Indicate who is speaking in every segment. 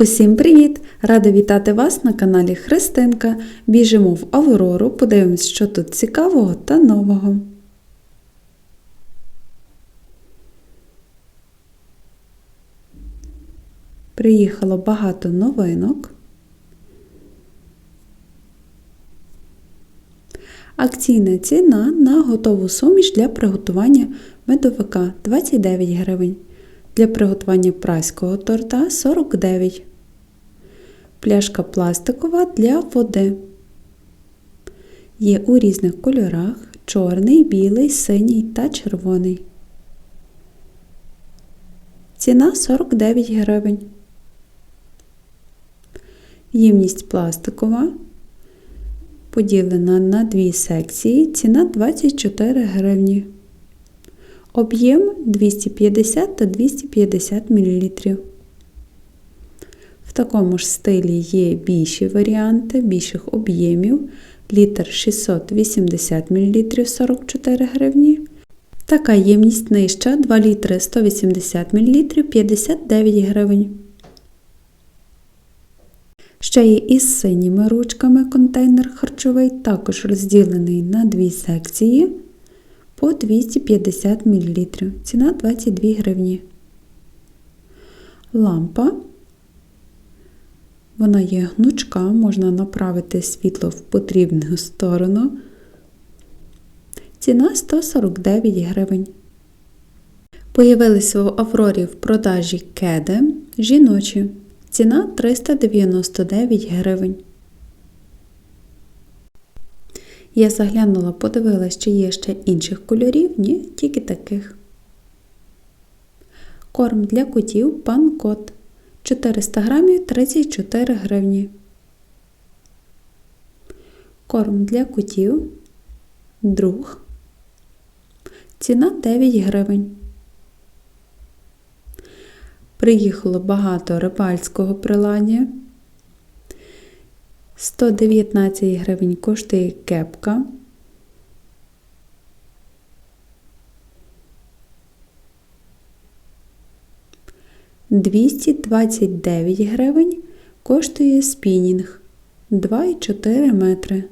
Speaker 1: Усім привіт! Рада вітати вас на каналі Христинка. Біжимо в Аврору, подивимось, що тут цікавого та нового. Приїхало багато новинок. Акційна ціна на готову суміш для приготування медовика 29 гривень. Для приготування прайського торта 49. Пляшка пластикова для води. Є у різних кольорах чорний, білий, синій та червоний. Ціна 49 гривень. Ємність пластикова. Поділена на дві секції. Ціна 24 гривні. Об'єм 250 та 250 мл. В такому ж стилі є більші варіанти, більших об'ємів. Літр 680 мл 44 гривні. Така ємність нижча 2 літри 180 мл 59 гривень. Ще є із синіми ручками контейнер харчовий, також розділений на дві секції по 250 мл. Ціна 22 гривні. Лампа. Вона є гнучка, можна направити світло в потрібну сторону. Ціна 149 гривень. Появилися в Аврорі в продажі кеди жіночі. Ціна 399 гривень. Я заглянула, подивилася, чи є ще інших кольорів, ні, тільки таких. Корм для котів пан кот 400 грамів 34 гривні. Корм для котів друг. Ціна 9 гривень. Приїхало багато рибальського приладдя. 119 гривень коштує кепка. Двісті двадцять дев'ять гривень коштує спінінг 2,4 метри.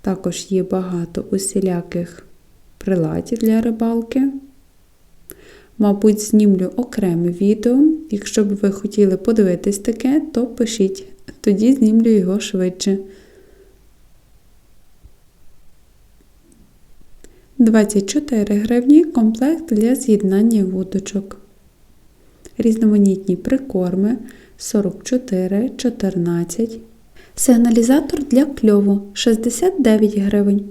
Speaker 1: Також є багато усіляких приладів для рибалки. Мабуть, знімлю окреме відео. Якщо б ви хотіли подивитись таке, то пишіть, тоді знімлю його швидше. 24 гривні комплект для з'єднання вудочок. Різноманітні прикорми 44, 14. Сигналізатор для кльову 69 гривень.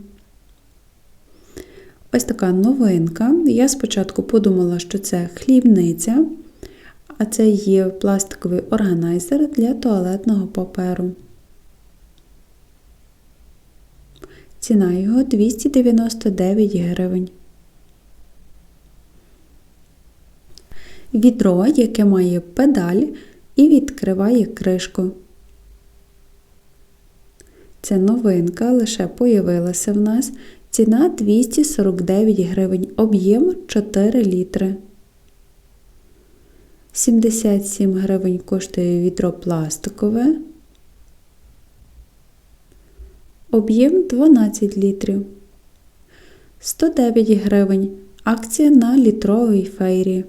Speaker 1: Ось така новинка. Я спочатку подумала, що це хлібниця, а це є пластиковий органайзер для туалетного паперу. Ціна його 299 гривень. Відро, яке має педаль і відкриває кришку. Це новинка, лише появилася в нас. Ціна 249 гривень, об'єм 4 літри. 77 гривень коштує відро пластикове. Об'єм 12 літрів. 109 гривень. Акція на літровій фейрі.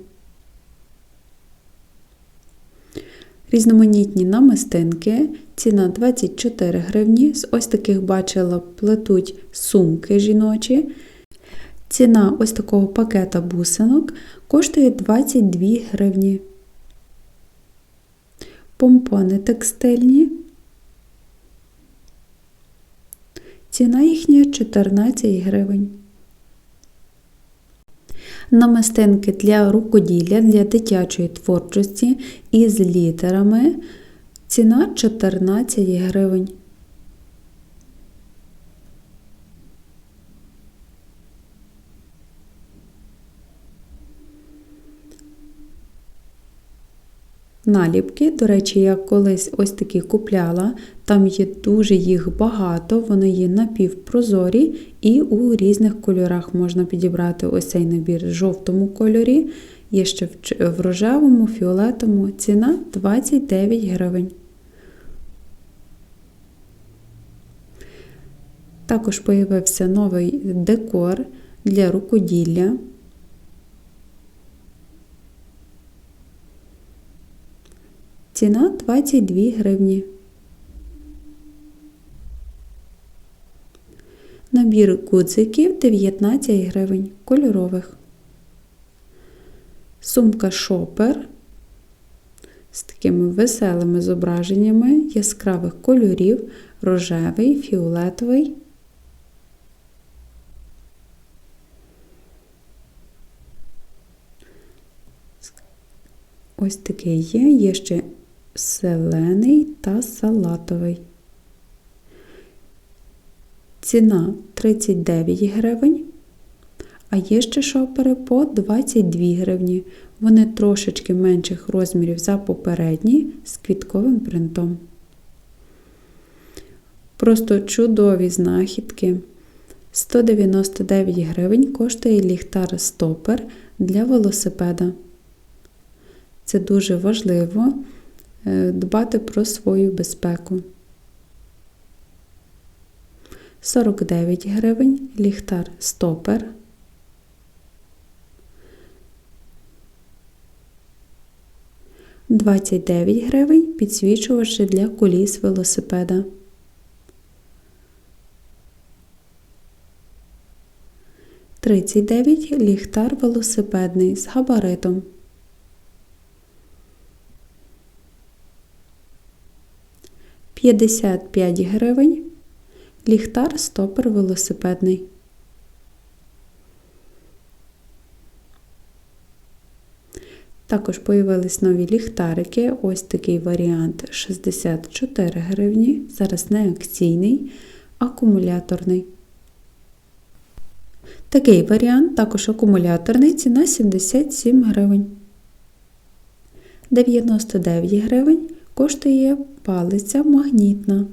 Speaker 1: Різноманітні намистинки. Ціна 24 гривні. З ось таких бачила плетуть сумки жіночі. Ціна ось такого пакета бусинок коштує 22 гривні. Помпони текстильні. Ціна їхня 14 гривень. Намистинки для рукоділля для дитячої творчості із літерами. Ціна 14 гривень. Наліпки. До речі, я колись ось такі купляла, там є дуже їх багато, вони є напівпрозорі і у різних кольорах можна підібрати ось цей набір в жовтому кольорі, є ще в рожевому, фіолетовому. Ціна 29 гривень. Також появився новий декор для рукоділля. Ціна 22 гривні. Набір гудзиків 19 гривень кольорових. Сумка шопер з такими веселими зображеннями яскравих кольорів, рожевий, фіолетовий. Ось такий є, є ще зелений та салатовий. Ціна 39 гривень, а є ще шопери по 22 гривні. Вони трошечки менших розмірів за попередні з квітковим принтом. Просто чудові знахідки. 199 гривень коштує ліхтар стопер для велосипеда. Це дуже важливо дбати про свою безпеку. 49 гривень ліхтар стопер. Двадцять дев'ять гривень підсвічувач для коліс велосипеда. Тридцять дев'ять ліхтар велосипедний з габаритом. 55 гривень. Ліхтар стопер велосипедний. Також появились нові ліхтарики. Ось такий варіант 64 гривні. Зараз не акційний, акумуляторний. Такий варіант також акумуляторний, ціна 77 гривень. 99 гривень коштує палиця магнітна.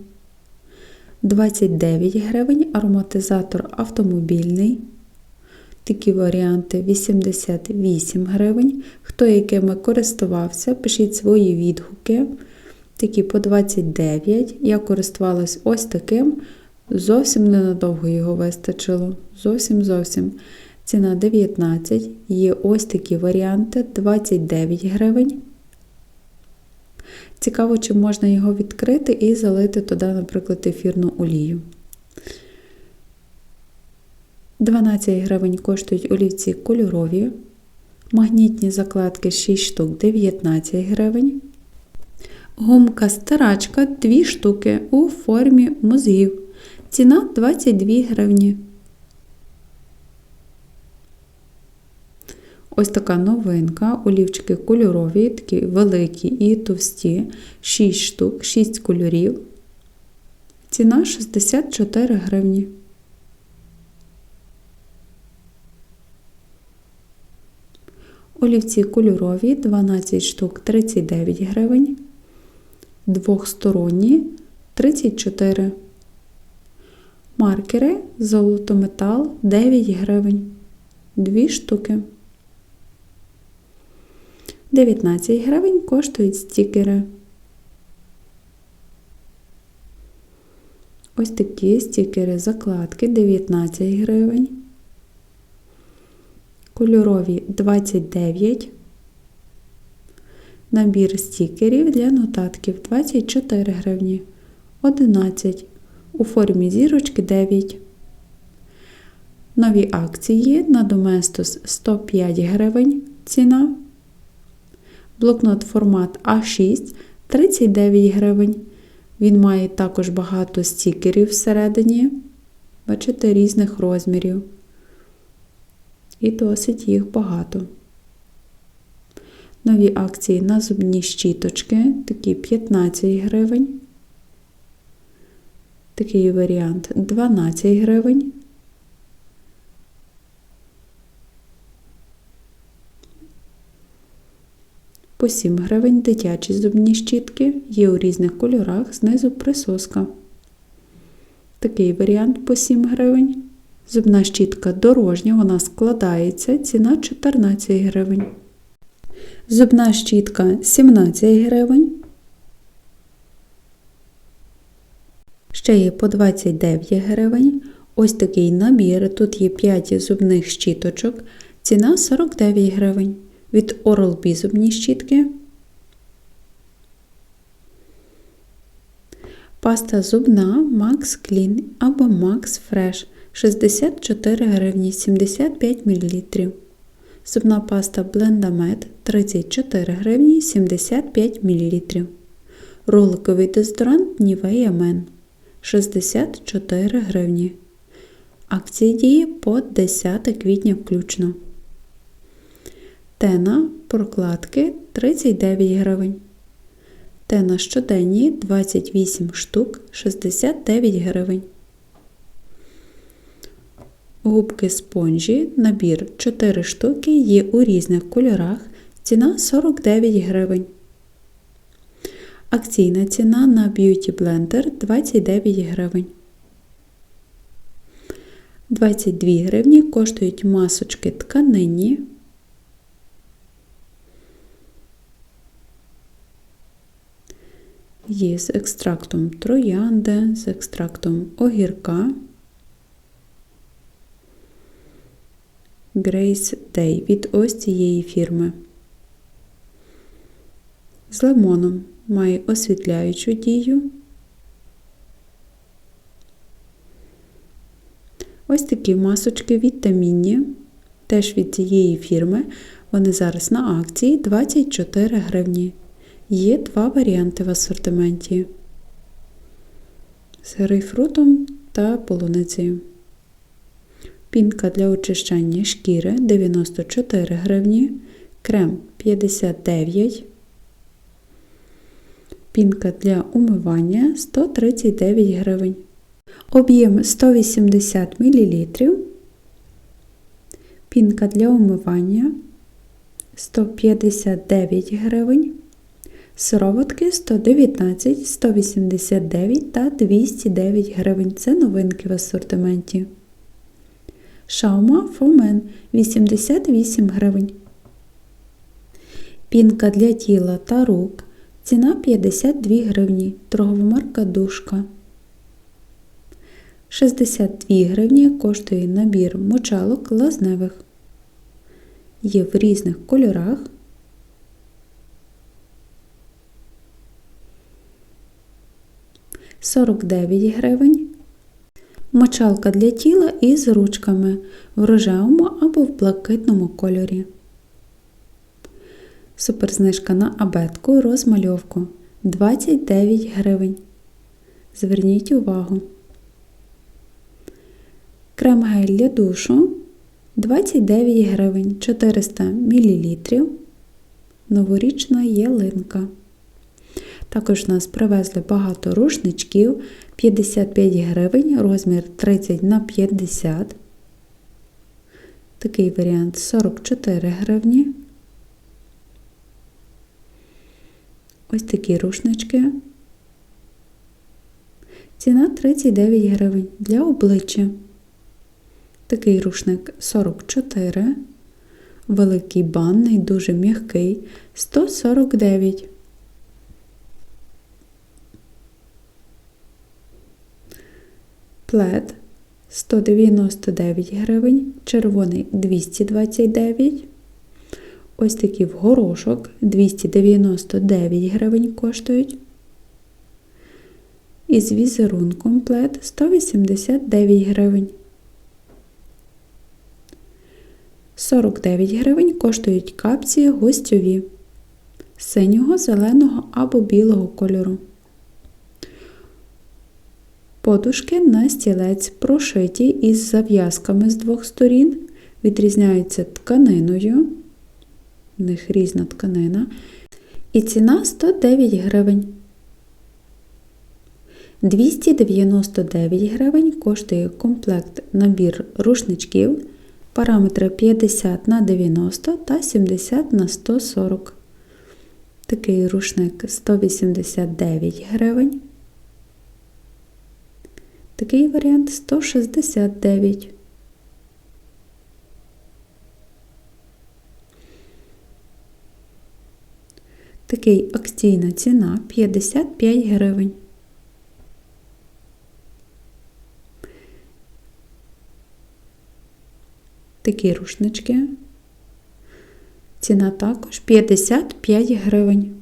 Speaker 1: 29 гривень ароматизатор автомобільний. Такі варіанти 88 гривень. Хто якими користувався, пишіть свої відгуки. Такі по 29. Я користувалась ось таким. Зовсім ненадовго його вистачило. Зовсім зовсім. Ціна 19. Є ось такі варіанти 29 гривень. Цікаво, чи можна його відкрити і залити туди, наприклад, ефірну олію. 12 гривень коштують олівці кольорові. Магнітні закладки 6 штук 19 гривень. Гумка старачка 2 штуки у формі мозгів. Ціна 22 гривні. Ось така новинка, олівчики кольорові, такі великі і товсті, 6 штук, 6 кольорів. Ціна 64 гривні. Олівці кольорові 12 штук 39 гривень. Двохсторонні 34. Маркери золотометал 9 гривень. 2 штуки. 19 гривень коштують стікери. Ось такі стікери закладки 19 гривень. Кольорові 29. Набір стікерів для нотатків 24 гривні. 11. У формі зірочки 9. Нові акції на Доместос 105 гривень. Ціна. Блокнот формат А6 39 гривень. Він має також багато стікерів всередині. Бачите, різних розмірів. І досить їх багато. Нові акції на зубні щіточки, такі 15 гривень. Такий варіант 12 гривень. По 7 гривень дитячі зубні щітки, є у різних кольорах, знизу присоска. Такий варіант по 7 гривень. Зубна щітка дорожня, вона складається, ціна 14 гривень. Зубна щітка 17 гривень. Ще є по 29 гривень. Ось такий набір. Тут є 5 зубних щіточок. Ціна 49 гривень. Від Oral-B зубні щітки. Паста зубна Max Clean або Max Fresh 64 гривні 75 мл. Зубна паста Blendamed 34 гривні 75 мл. Роликовий дезодорант Nivea Men 64 гривні. Акції дії по 10 квітня включно. Тена прокладки 39 гривень. Тена щоденні 28 штук 69 гривень. Губки спонжі, набір 4 штуки є у різних кольорах. Ціна 49 гривень. Акційна ціна на Beauty Blender 29 гривень. 22 гривні коштують масочки тканинні. Є з екстрактом троянди, з екстрактом огірка. Grace Day від ось цієї фірми. З лимоном має освітляючу дію. Ось такі масочки вітамінні, теж від цієї фірми. Вони зараз на акції 24 гривні. Є два варіанти в асортименті з грейпфрутом та полуницею. Пінка для очищення шкіри 94 гривні, крем 59 Пінка для умивання 139 гривень. Об'єм 180 мл. Пінка для умивання 159 гривень. Сироватки 119, 189 та 209 гривень. Це новинки в асортименті. Шаума Фомен 88 гривень. Пінка для тіла та рук. Ціна 52 гривні. Торгова Душка. 62 гривні коштує набір мочалок лазневих. Є в різних кольорах. Сорок дев'ять гривень. Мочалка для тіла із ручками в рожевому або в блакитному кольорі. Суперзнижка на абетку розмальовку 29 гривень. Зверніть увагу. Крем гель для душу 29 гривень 400 мл. Новорічна ялинка. Також нас привезли багато рушничків 55 гривень, розмір 30 на 50. Такий варіант 44 гривні. Ось такі рушнички. Ціна 39 гривень для обличчя. Такий рушник 44. Великий банний, дуже м'який 149. Плед 199 гривень, червоний 229. Ось такі в горошок 299 гривень коштують. Із візерунком плед 189 гривень. 49 гривень коштують капці гостьові синього, зеленого або білого кольору. Подушки на стілець прошиті із зав'язками з двох сторін, відрізняються тканиною, в них різна тканина, і ціна 109 гривень. 299 гривень коштує комплект набір рушничків, параметри 50 на 90 та 70 на 140. Такий рушник 189 гривень. Такий варіант 169. Такий акційна ціна 55 гривень. Такі рушнички. Ціна також 55 гривень.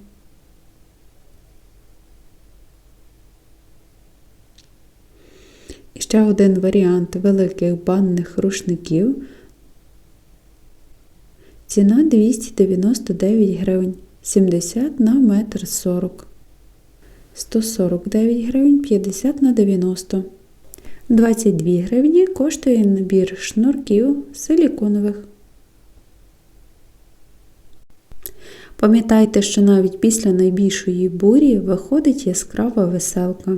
Speaker 1: І ще один варіант великих банних рушників. Ціна 299 гривень, 70 на метр 40. 149 гривень 50 на 90. 22 гривні коштує набір шнурків силіконових. Пам'ятайте, що навіть після найбільшої бурі виходить яскрава веселка.